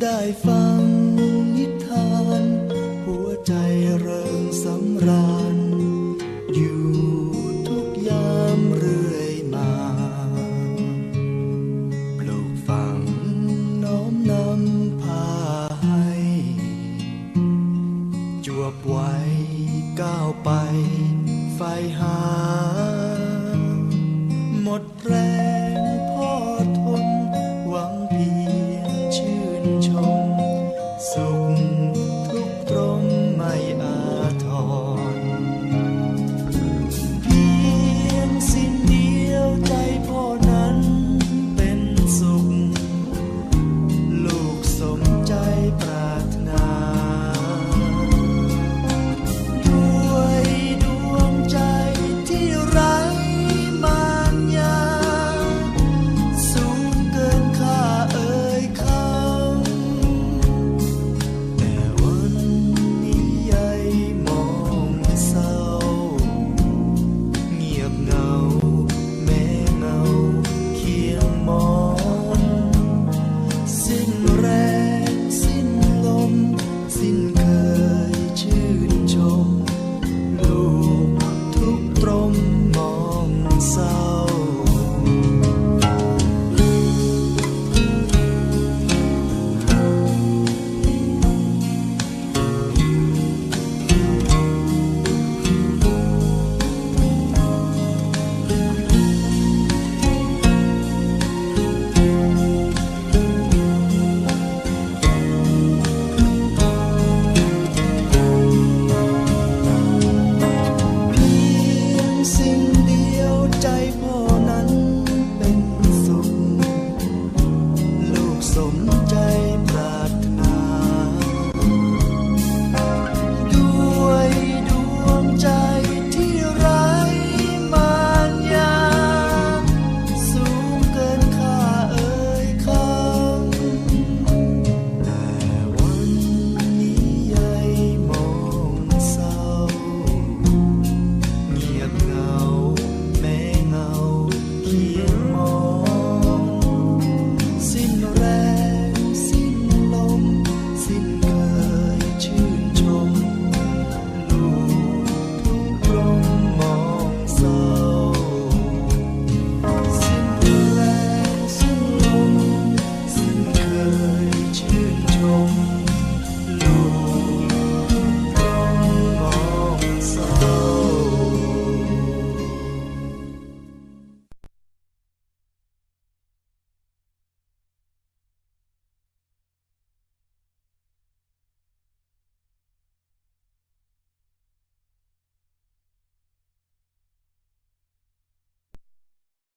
ได้ฟังนิทาน หัวใจเริงสำราญ อยู่ทุกยามเรื่อยมา ปลูกฝังน้อมนำพาให้จวบไว้ก้าวไปไฟหา